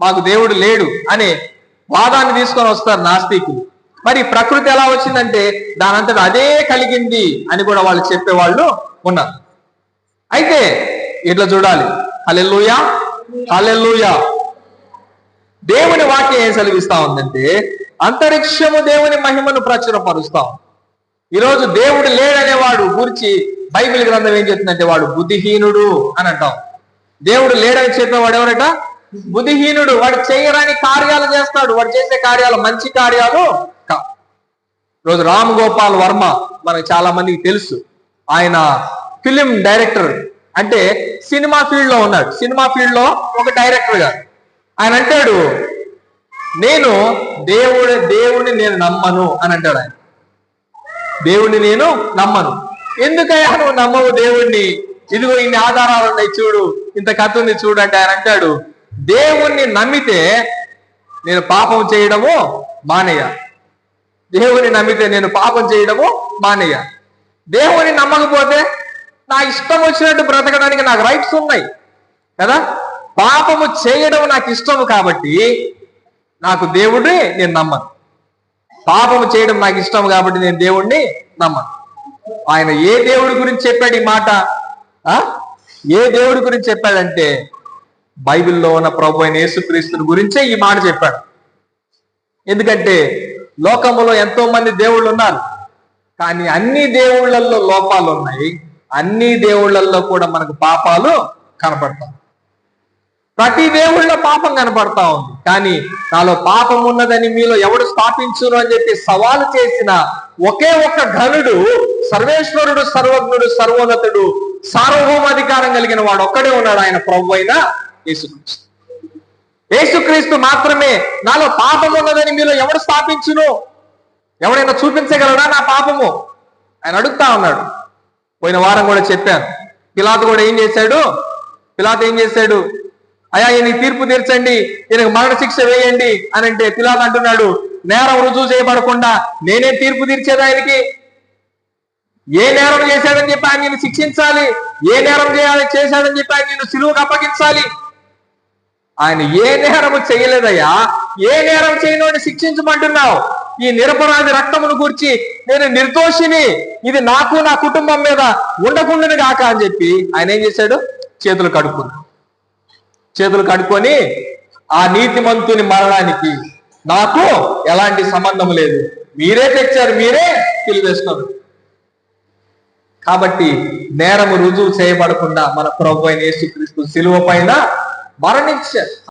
మాకు దేవుడు లేడు అనే వాదాన్ని తీసుకొని వస్తారు నాస్తికులు. మరి ప్రకృతి ఎలా వచ్చిందంటే దానంతట అదే కలిగింది అని కూడా వాళ్ళు చెప్పేవాళ్ళు ఉన్నారు. అయితే ఇట్లా చూడాలి. Hallelujah hallelujah. దేవుని వాక్యం ఏం సెలవిస్తా ఉందంటే అంతరిక్షము దేవుని మహిమను ప్రచురపరుస్తాం ఈరోజు దేవుడు లేడనేవాడు గురించి బైబిల్ గ్రంథం ఏం చెప్తుందంటే వాడు బుద్ధిహీనుడు అని అంటాం. దేవుడు లేడని చెప్పేవాడు ఎవరట? బుద్ధిహీనుడు వాడు చేయరాని కార్యాలు చేస్తాడు. వాడు చేసే కార్యాలు మంచి కార్యాలు కా రోజు రామ్ గోపాల్ వర్మ మనకు చాలా మందికి తెలుసు. ఆయన ఫిలిం డైరెక్టర్. అంటే సినిమా ఫీల్డ్లో ఉన్నాడు. సినిమా ఫీల్డ్లో ఒక డైరెక్టర్గా ఆయన అంటాడు నేను దేవుడి దేవుని నేను నమ్మను అని అంటాడు ఆయన. దేవుడిని నేను నమ్మను. ఎందుకయ్యా నువ్వు నమ్మవు దేవుణ్ణి? ఇదిగో ఇన్ని ఆధారాలు ఉన్నాయి చూడు. ఇంత కథ ఉంది చూడు అంటే ఆయన అంటాడు దేవుణ్ణి నమ్మితే నేను పాపం చేయడము మానేయ. దేవుని నమ్మితే నేను పాపం చేయడము మానేయ. దేవుని నమ్మకపోతే నా ఇష్టం వచ్చినట్టు బ్రతకడానికి నాకు రైట్స్ ఉన్నాయి. కదా? పాపము చేయడం నాకు ఇష్టము కాబట్టి నాకు దేవుడే నేను నమ్మను. పాపము చేయడం నాకు ఇష్టం కాబట్టి నేను దేవుణ్ణి నమ్మను. ఆయన ఏ దేవుడి గురించి చెప్పాడు ఈ మాట? ఏ దేవుడి గురించి చెప్పాడంటే బైబిల్లో ఉన్న ప్రభు అయిన యేసుక్రీస్తుని గురించే ఈ మాట చెప్పాడు. ఎందుకంటే లోకములో ఎంతో మంది దేవుళ్ళు ఉన్నారు కానీ అన్ని దేవుళ్ళల్లో లోపాలు ఉన్నాయి. అన్ని దేవుళ్ళల్లో కూడా మనకు పాపాలు కనపడతాయి. ప్రతి దేవుళ్ళ పాపం కనపడతా ఉంది. కానీ నాలో పాపం ఉన్నదని మీలో ఎవడు స్థాపించును అని చెప్పి సవాలు చేసిన ఒకే ఒక్క ఘనుడు సర్వేశ్వరుడు సర్వజ్ఞుడు సర్వోన్నతుడు సార్వభౌమాధికారం కలిగిన వాడు ఒక్కడే ఉన్నాడు. ఆయన ప్రభు అయిన యేసుక్రీస్తు. యేసుక్రీస్తు మాత్రమే నాలో పాపం ఉన్నదని మీలో ఎవడు స్థాపించును? ఎవడైనా చూపించగలడా నా పాపము? ఆయన అడుగుతా ఉన్నాడు. పోయిన వారం కూడా చెప్పాను. పిలాత్ కూడా ఏం చేశాడు? పిలాత్ ఏం చేశాడు? అయ్యా ఈయన తీర్పు తీర్చండి. ఈయనకు మరణ శిక్ష వేయండి అని అంటే పిలాత్ అంటున్నాడు. నేరం రుజువు చేయబడకుండా నేనే తీర్పు తీర్చేది ఆయనకి? ఏ నేరం చేశాడని చెప్పి ఆయన నేను శిక్షించాలి? ఏ నేరం చేయాలి చేశాడని చెప్పి ఆయన నేను సిలువుకు అప్పగించాలి? ఆయన ఏ నేరము చేయలేదయ్యా? ఏ నేరం చేయను శిక్షించమంటున్నావు? ఈ నిరపరాధి రక్తమును గురించి నేను నిర్దోషిని. ఇది నాకు నా కుటుంబం మీద ఉండకుండా కాక అని చెప్పి ఆయన ఏం చేశాడు? చేతులు కడుక్కున్నాడు. చేతులు కడుక్కొని ఆ నీతిమంతుని మరణానికి నాకు ఎలాంటి సంబంధం లేదు. మీరే తెచ్చారు మీరే తెలివేస్తున్నారు కాబట్టి నేరము రుజువు చేయబడకుండా మన ప్రభు అయిన యేసుక్రీస్తు శిలువ పైన மரணிச்ச